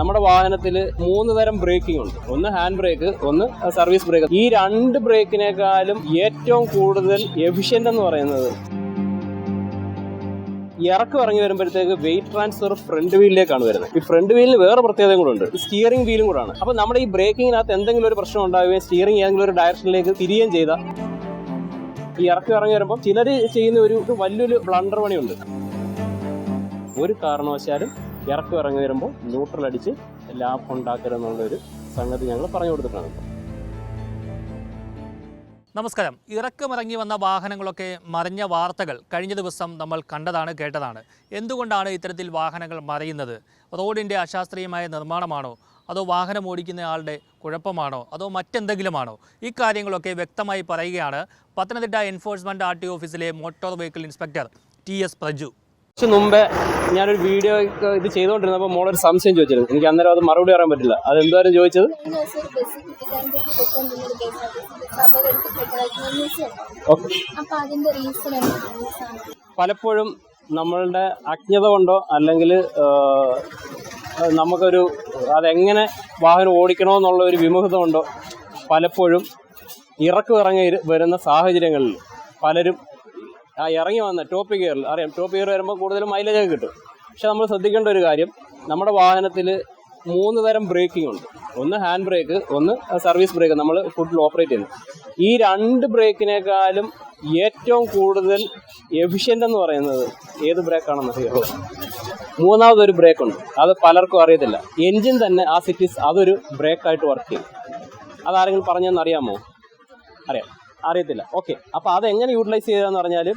നമ്മുടെ വാഹനത്തിൽ മൂന്ന് തരം ബ്രേക്കിംഗ് ഉണ്ട്. ഒന്ന് ഹാൻഡ് ബ്രേക്ക് ഒന്ന് സർവീസ് ബ്രേക്ക് ഈ രണ്ട് ബ്രേക്കിനേക്കാളും ഏറ്റവും കൂടുതൽ എഫിഷ്യന്റ് എന്ന് പറയുന്നത് ഇറക്കം ഇറങ്ങി വരുമ്പോഴത്തേക്ക് വെയിറ്റ് ട്രാൻസ്ഫർ ഫ്രണ്ട് വീലിലേക്കാണ് വരുന്നത്. ഈ ഫ്രണ്ട് വീലിന് വേറെ പ്രത്യേകത കൂടെ ഉണ്ട്. സ്റ്റിയറിംഗ് വീലും കൂടാണ് അപ്പോൾ നമ്മുടെ ഈ ബ്രേക്കിങ്ങിനകത്ത് എന്തെങ്കിലും ഒരു പ്രശ്നം ഉണ്ടാവുകയും സ്റ്റിയറിംഗ് ഏതെങ്കിലും ഒരു ഡയറക്ഷനിലേക്ക് തിരിയുകയും ചെയ്താൽ ഈ ഇറക്കം ഇറങ്ങി വരുമ്പോൾ ചിലർ ചെയ്യുന്ന ഒരു വലിയൊരു ബ്ലണ്ടർ പണിയുണ്ട്. ഒരു കാരണവശാലും ഇറക്കം ഇറങ്ങി വരുമ്പോൾ ന്യൂട്രൽ അടിച്ച് ലാഭം ഉണ്ടാക്കരുതെന്നുള്ളൊരു സംഗതി ഞങ്ങൾ പറഞ്ഞു കൊടുത്തിട്ടാണ് നമസ്കാരം. ഇറക്കമിറങ്ങി വന്ന വാഹനങ്ങളൊക്കെ മറിഞ്ഞ വാർത്തകൾ കഴിഞ്ഞ ദിവസം നമ്മൾ കണ്ടതാണ് കേട്ടതാണ്. എന്തുകൊണ്ടാണ് ഇത്തരത്തിൽ വാഹനങ്ങൾ മറയുന്നത്? റോഡിന്റെ അശാസ്ത്രീയമായ നിർമ്മാണമാണോ? അതോ വാഹനം ഓടിക്കുന്ന ആളുടെ കുഴപ്പമാണോ? അതോ മറ്റെന്തെങ്കിലുമാണോ? കാര്യങ്ങളൊക്കെ വ്യക്തമായി പറയുകയാണ് പത്തനംതിട്ട എൻഫോഴ്സ്മെന്റ് ആർ ടി ഓഫീസിലെ motor vehicle inspector T S Praju. കുറച്ച് മുമ്പേ ഞാനൊരു വീഡിയോ ഇത് ചെയ്തുകൊണ്ടിരുന്നപ്പോൾ മോളൊരു സംശയം ചോദിച്ചിരുന്നു. എനിക്ക് അന്നേരം അത് മറുപടി പറയാൻ പറ്റില്ല. അത് എന്തായാലും ചോദിച്ചത്? പലപ്പോഴും നമ്മളുടെ അജ്ഞത കൊണ്ടോ അല്ലെങ്കിൽ നമുക്കൊരു അതെങ്ങനെ വാഹനം ഓടിക്കണമെന്നുള്ള ഒരു വിമുഖത കൊണ്ടോ പലപ്പോഴും ഇറക്കു ഇറങ്ങി വരുന്ന സാഹചര്യങ്ങളിൽ പലരും ആ ഇറങ്ങി വന്ന ടോപ്പ് ഗിയറിൽ അറിയാം ടോപ്പ് ഗിയർ വരുമ്പോൾ കൂടുതലും മൈലേജ് ഒക്കെ കിട്ടും. പക്ഷെ നമ്മൾ ശ്രദ്ധിക്കേണ്ട ഒരു കാര്യം നമ്മുടെ വാഹനത്തിൽ മൂന്ന് തരം ബ്രേക്കിംഗ് ഉണ്ട്. ഒന്ന് ഹാൻഡ് ബ്രേക്ക് ഒന്ന് സർവീസ് ബ്രേക്ക് നമ്മൾ ഫുഡിൽ ഓപ്പറേറ്റ് ചെയ്യുന്നത്. ഈ രണ്ട് ബ്രേക്കിനേക്കാളും ഏറ്റവും കൂടുതൽ എഫിഷ്യന്റ് എന്ന് പറയുന്നത് ഏത് ബ്രേക്കാണെന്ന് അറിയാമോ മൂന്നാമതൊരു ബ്രേക്ക് ഉണ്ട്. അത് പലർക്കും അറിയത്തില്ല. എൻജിൻ തന്നെ ആ സിറ്റീസ് അതൊരു ബ്രേക്കായിട്ട് വർക്ക് ചെയ്യും. അതാരെങ്കിലും പറഞ്ഞതെന്ന് അറിയാമോ? അറിയാം. അറിയത്തില്ല. ഓക്കെ അപ്പോൾ എങ്ങനെ യൂട്ടിലൈസ് ചെയ്യുകയെന്ന് പറഞ്ഞാൽ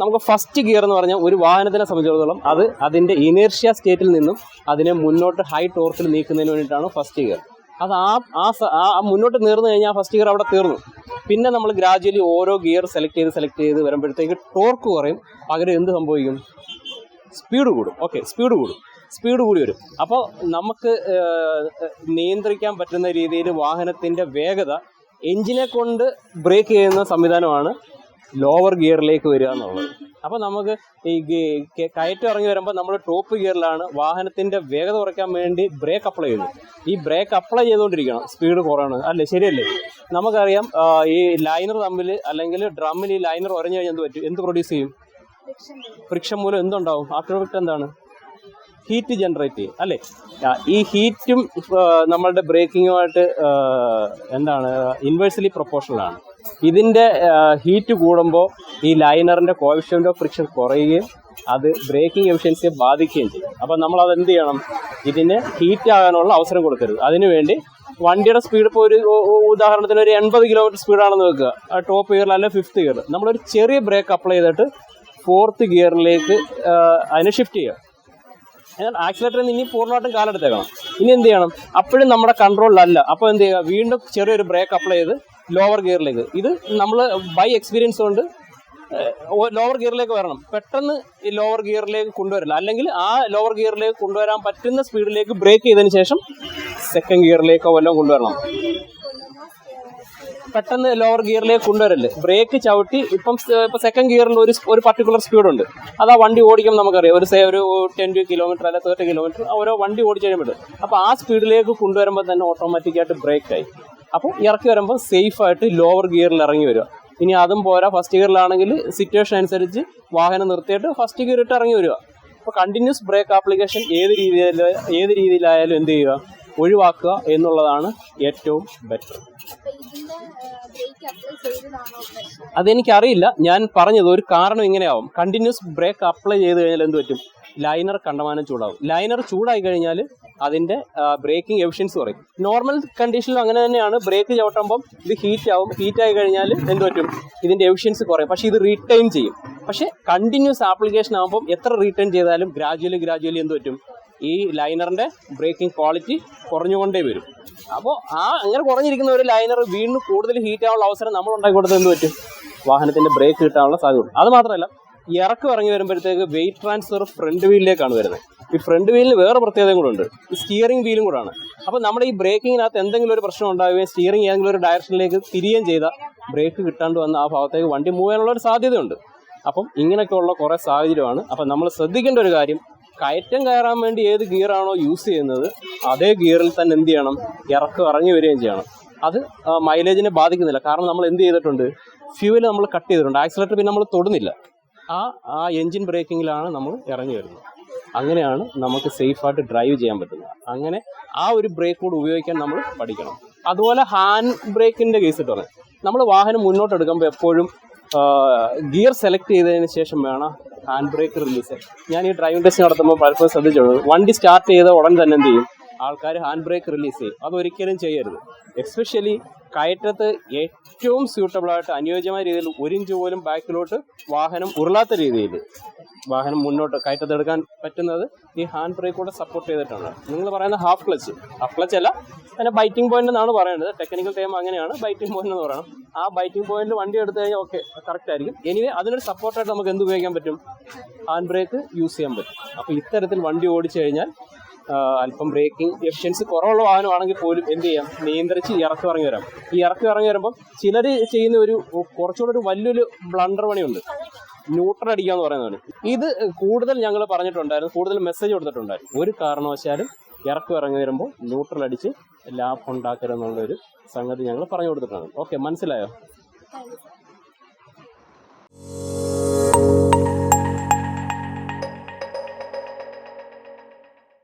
നമുക്ക് ഫസ്റ്റ് ഗിയർ എന്ന് പറഞ്ഞാൽ ഒരു വാഹനത്തിനെ സംബന്ധിച്ചിടത്തോളം അത് അതിന്റെ ഇനേർഷ്യ സ്റ്റേറ്റിൽ നിന്നും അതിനെ മുന്നോട്ട് ഹൈ ടോർക്കിൽ നീക്കുന്നതിന് വേണ്ടിയിട്ടാണ് ഫസ്റ്റ് ഗിയർ അത് ആ ആ മുന്നോട്ട് നീർന്നു കഴിഞ്ഞാൽ ഫസ്റ്റ് ഗിയർ അവിടെ തീർന്നു. പിന്നെ നമ്മൾ ഗ്രാജുവലി ഓരോ ഗിയർ സെലക്ട് ചെയ്ത് സെലക്ട് ചെയ്ത് വരുമ്പോഴത്തേക്ക് ടോർക്ക് കുറയും. പകരം എന്ത് സംഭവിക്കും? സ്പീഡ് കൂടും. ഓക്കെ സ്പീഡ് കൂടും. സ്പീഡ് കൂടി വരും. അപ്പോൾ നമുക്ക് നിയന്ത്രിക്കാൻ പറ്റുന്ന രീതിയിൽ വാഹനത്തിന്റെ വേഗത എഞ്ചിനെ കൊണ്ട് ബ്രേക്ക് ചെയ്യുന്ന സംവിധാനമാണ് ലോവർ ഗിയറിലേക്ക് വരിക എന്നുള്ളത്. അപ്പോൾ നമുക്ക് ഈ കയറ്റം ഇറങ്ങി വരുമ്പോൾ നമ്മൾ ടോപ്പ് ഗിയറിലാണ് വാഹനത്തിന്റെ വേഗത കുറയ്ക്കാൻ വേണ്ടി ബ്രേക്ക് അപ്ലൈ ചെയ്യുന്നത്. ഈ ബ്രേക്ക് അപ്ലൈ ചെയ്തുകൊണ്ടിരിക്കണം. സ്പീഡ് കുറയണം അല്ലേ? ശരിയല്ലേ? നമുക്കറിയാം ഈ ലൈനർ തമ്മിൽ അല്ലെങ്കിൽ ഡ്രമ്മിൽ ഈ ലൈനർ ഉറഞ്ഞു കഴിഞ്ഞാൽ എന്ത് പറ്റും? എന്ത് പ്രൊഡ്യൂസ് ചെയ്യും? ഫ്രിക്ഷൻ മൂലം എന്തുണ്ടാവും? ആഫ്റ്റർ എഫക്റ്റ് എന്താണ്? ഹീറ്റ് ജനറേറ്റ് ചെയ്യും അല്ലേ? ഈ ഹീറ്റും നമ്മളുടെ ബ്രേക്കിങ്ങുമായിട്ട് എന്താണ് ഇൻവേഴ്സലി പ്രൊപ്പോർഷണൽ ആണ്. ഇതിന്റെ ഹീറ്റ് കൂടുമ്പോൾ ഈ ലൈനറിന്റെ കോവിഷ്യന്റ് ഓഫ് ഫ്രിക്ഷൻ കുറയുകയും അത് ബ്രേക്കിംഗ് എഫിഷ്യൻസിയെ ബാധിക്കുകയും ചെയ്യും. അപ്പോൾ നമ്മൾ അത് എന്ത് ചെയ്യണം? ഇതിന് ഹീറ്റ് ആകാനുള്ള അവസരം കൊടുക്കരുത്. അതിനുവേണ്ടി വണ്ടിയുടെ സ്പീഡ് ഇപ്പോൾ ഒരു ഉദാഹരണത്തിന് ഒരു എൺപത് കിലോമീറ്റർ സ്പീഡാണെന്ന് വെക്കുക. ടോപ്പ് ഗിയറിൽ അല്ലെങ്കിൽ ഫിഫ്ത്ത് ഗിയർ നമ്മളൊരു ചെറിയ ബ്രേക്ക് അപ്ലൈ ചെയ്തിട്ട് ഫോർത്ത് ഗിയറിലേക്ക് അതിനെ ഷിഫ്റ്റ് ചെയ്യുക. എന്നാൽ ആക്സിലേറ്ററിൽ നിന്ന് ഇനി പൂർണമായിട്ടും കാലെടുത്തേക്കണം. ഇനി എന്ത് ചെയ്യണം? അപ്പോഴും നമ്മുടെ കൺട്രോളിലല്ല അപ്പോൾ എന്ത് ചെയ്യുക? വീണ്ടും ചെറിയൊരു ബ്രേക്ക് അപ്ലൈ ചെയ്ത് ലോവർ ഗിയറിലേക്ക് ഇത് നമ്മൾ ബൈ എക്സ്പീരിയൻസ് കൊണ്ട് ലോവർ ഗിയറിലേക്ക് വരണം. പെട്ടെന്ന് ഈ ലോവർ ഗിയറിലേക്ക് കൊണ്ടുവരില്ല. അല്ലെങ്കിൽ ആ ലോവർ ഗിയറിലേക്ക് കൊണ്ടുവരാൻ പറ്റുന്ന സ്പീഡിലേക്ക് ബ്രേക്ക് ചെയ്തതിന് ശേഷം സെക്കൻഡ് ഗിയറിലേക്കോ വല്ലതും കൊണ്ടുവരണം. പെട്ടെന്ന് ലോവർ ഗിയറിലേക്ക് കൊണ്ടുവരല്ലേ ബ്രേക്ക് ചവിട്ടി ഇപ്പം ഇപ്പൊ സെക്കൻഡ് ഗിയറിൽ ഒരു ഒരു പർട്ടിക്കുലർ സ്പീഡുണ്ട് അത് ആ വണ്ടി ഓടിക്കുമ്പോൾ നമുക്കറിയാം. ഒരു സേ ഒരു ടെൻ കിലോമീറ്റർ അല്ലെ തേർട്ടി കിലോമീറ്റർ ഓരോ വണ്ടി ഓടിച്ചു കഴിയുമ്പോൾ അപ്പോൾ ആ സ്പീഡിലേക്ക് കൊണ്ടുവരുമ്പോൾ തന്നെ ഓട്ടോമാറ്റിക്കായിട്ട് ബ്രേക്ക് ആയി. അപ്പോൾ ഇറക്കി വരുമ്പോൾ സേഫ് ആയിട്ട് ലോവർ ഗിയറിൽ ഇറങ്ങി വരിക. ഇനി അതും പോരാ. ഫസ്റ്റ് ഗിയറിലാണെങ്കിൽ സിറ്റുവേഷൻ അനുസരിച്ച് വാഹനം നിർത്തിയിട്ട് ഫസ്റ്റ് ഗിയർ ഇട്ട് ഇറങ്ങി വരിക. അപ്പോൾ കണ്ടിന്യൂസ് ബ്രേക്ക് ആപ്ലിക്കേഷൻ ഏത് രീതിയിൽ ഏത് രീതിയിലായാലും എന്ത് ചെയ്യുക? ഒഴിവാക്കുക എന്നുള്ളതാണ് ഏറ്റവും ബെറ്റർ അതെനിക്കറിയില്ല. ഞാൻ പറഞ്ഞത് ഒരു കാരണം ഇങ്ങനെയാവും. കണ്ടിന്യൂസ് ബ്രേക്ക് അപ്ലൈ ചെയ്ത് കഴിഞ്ഞാൽ എന്ത് പറ്റും? ലൈനർ കണ്ടമാനം ചൂടാവും. ലൈനർ ചൂടായി കഴിഞ്ഞാൽ അതിന്റെ ബ്രേക്കിംഗ് എഫിഷ്യൻസി കുറയും. നോർമൽ കണ്ടീഷനിലും അങ്ങനെ തന്നെയാണ്. ബ്രേക്ക് ചവിട്ടുമ്പോൾ ഇത് ഹീറ്റ് ആവും. ഹീറ്റ് ആയി കഴിഞ്ഞാൽ എന്ത് പറ്റും? ഇതിന്റെ എഫിഷ്യൻസി കുറയും. പക്ഷെ ഇത് റീടൈം ചെയ്യും. പക്ഷേ കണ്ടിന്യൂസ് ആപ്ലിക്കേഷൻ ആകുമ്പോൾ എത്ര റീടൈം ചെയ്താലും ഗ്രാജുവലി ഗ്രാജുവലി എന്ത് പറ്റും? ഈ ലൈനറിന്റെ ബ്രേക്കിംഗ് ക്വാളിറ്റി കുറഞ്ഞുകൊണ്ടേ വരും. അപ്പോൾ ആ അങ്ങനെ കുറഞ്ഞിരിക്കുന്ന ഒരു ലൈനർ വീണ്ടും കൂടുതൽ ഹീറ്റ് ആവാനുള്ള അവസരം നമ്മൾ ഉണ്ടാക്കി കൊടുത്ത് എന്ത് പറ്റും? വാഹനത്തിന്റെ ബ്രേക്ക് കിട്ടാനുള്ള സാധ്യത അത് മാത്രമല്ല ഇറക്കം ഇറങ്ങി വരുമ്പോഴത്തേക്ക് വെയിറ്റ് ട്രാൻസ്ഫർ ഫ്രണ്ട് വീലിലേക്കാണ് വരുന്നത്. ഈ ഫ്രണ്ട് വീലിന് വേറെ പ്രത്യേകതയും കൂടെ ഉണ്ട്. സ്റ്റിയറിംഗ് വീലും കൂടാണ് അപ്പോൾ നമ്മുടെ ഈ ബ്രേക്കിങ്ങിനകത്ത് എന്തെങ്കിലും ഒരു പ്രശ്നം ഉണ്ടാവുകയും സ്റ്റിയറിംഗ് ഏതെങ്കിലും ഒരു ഡയറക്ഷനിലേക്ക് തിരിയുകയും ചെയ്താൽ ബ്രേക്ക് കിട്ടാണ്ട് വന്ന ആ ഭാഗത്തേക്ക് വണ്ടി മൂവാനുള്ള ഒരു സാധ്യതയുണ്ട്. അപ്പം ഇങ്ങനെയൊക്കെയുള്ള കുറേ സാഹചര്യമാണ്. അപ്പം നമ്മൾ ശ്രദ്ധിക്കേണ്ട ഒരു കാര്യം കയറ്റം കയറാൻ വേണ്ടി ഏത് ഗിയറാണോ യൂസ് ചെയ്യുന്നത് അതേ ഗിയറിൽ തന്നെ എന്ത് ചെയ്യണം? ഇറക്കം ഇറങ്ങി വരികയും ചെയ്യണം. അത് മൈലേജിനെ ബാധിക്കുന്നില്ല. കാരണം നമ്മൾ എന്ത് ചെയ്തിട്ടുണ്ട്? ഫ്യൂവൽ നമ്മൾ കട്ട് ചെയ്തിട്ടുണ്ട്. ആക്സിലേറ്റർ പിന്നെ നമ്മൾ തൊടുന്നില്ല. ആ ആ എൻജിൻ ബ്രേക്കിങ്ങിലാണ് നമ്മൾ ഇറങ്ങി വരുന്നത്. അങ്ങനെയാണ് നമുക്ക് സേഫായിട്ട് ഡ്രൈവ് ചെയ്യാൻ പറ്റുന്നത്. അങ്ങനെ ആ ഒരു ബ്രേക്ക് കൂടെ ഉപയോഗിക്കാൻ നമ്മൾ പഠിക്കണം. അതുപോലെ ഹാൻഡ് ബ്രേക്കിന്റെ കേസ് ഇട്ടു നമ്മൾ വാഹനം മുന്നോട്ട് എടുക്കുമ്പോൾ എപ്പോഴും ഗിയർ സെലക്ട് ചെയ്തതിന് ശേഷം വേണം ഹാൻഡ് ബ്രേക്ക് റിലീസ് ഞാൻ ഈ ഡ്രൈവിംഗ് ടെസ്റ്റ് നടത്തുമ്പോൾ പലപ്പോഴും ശ്രദ്ധിച്ചോളൂ വണ്ടി സ്റ്റാർട്ട് ചെയ്ത ഉടൻ തന്നെ എന്ത് ചെയ്യും? ആൾക്കാർ ഹാൻഡ് ബ്രേക്ക് റിലീസ് ചെയ്യും അതൊരിക്കലും ചെയ്യരുത്. എക്സ്പെഷ്യലി കയറ്റത്ത് ഏറ്റവും സ്യൂട്ടബിൾ ആയിട്ട് അനുയോജ്യമായ രീതിയിൽ ഒരു ഇഞ്ച് പോലും ബാക്കിലോട്ട് വാഹനം ഉരുളാത്ത രീതിയിൽ. വാഹനം മുന്നോട്ട് കയറ്റത്തെടുക്കാൻ പറ്റുന്നത് ഈ ഹാൻഡ് ബ്രേക്ക് കൂടെ സപ്പോർട്ട് ചെയ്തിട്ടാണ്. നിങ്ങൾ പറയുന്ന ഹാഫ് ക്ലച്ച് ഹാഫ് ക്ലച്ച് അല്ല അതിന്റെ ബൈറ്റിംഗ് പോയിന്റ് എന്നാണ് പറയുന്നത് ടെക്നിക്കൽ ടൈം അങ്ങനെയാണ്. ബൈറ്റിംഗ് പോയിന്റ് എന്ന് പറയണം. ആ ബൈറ്റിംഗ് പോയിന്റ് വണ്ടി എടുത്തു കഴിഞ്ഞാൽ ഓക്കെ കറക്റ്റ് ആയിരിക്കും. എനിവേ അതിനൊരു സപ്പോർട്ടായിട്ട് നമുക്ക് എന്ത് ഉപയോഗിക്കാൻ പറ്റും? ഹാൻഡ് ബ്രേക്ക് യൂസ് ചെയ്യാൻ പറ്റും. അപ്പോൾ ഇത്തരത്തിൽ വണ്ടി ഓടിച്ചു കഴിഞ്ഞാൽ അല്പം ബ്രേക്കിംഗ് എഫിഷ്യൻസി കുറവുള്ള വാഹനമാണെങ്കിൽ പോലും എന്ത് ചെയ്യാം? നിയന്ത്രിച്ച് ഇറക്കി ഇറങ്ങി വരാം. ഈ ഇറക്കി ഇറങ്ങി വരുമ്പോൾ ചിലർ ചെയ്യുന്ന ഒരു കുറച്ചുകൂടെ ഒരു വലിയൊരു ബ്ലണ്ടർ പണിയുണ്ട്. ന്യൂട്രൽ അടിക്കുക എന്ന് പറയുന്നതാണ് ഇത് കൂടുതൽ ഞങ്ങൾ പറഞ്ഞിട്ടുണ്ടായിരുന്നു കൂടുതൽ മെസ്സേജ് കൊടുത്തിട്ടുണ്ടായിരുന്നു. ഒരു കാരണവശാലും ഇറക്കം ഇറങ്ങി വരുമ്പോൾ ന്യൂട്രൽ അടിച്ച് ലാഭം ഉണ്ടാക്കരുതെന്നുള്ള ഒരു സംഗതി ഞങ്ങൾ പറഞ്ഞു കൊടുത്തിട്ടുണ്ട്. ഓക്കെ മനസ്സിലായോ?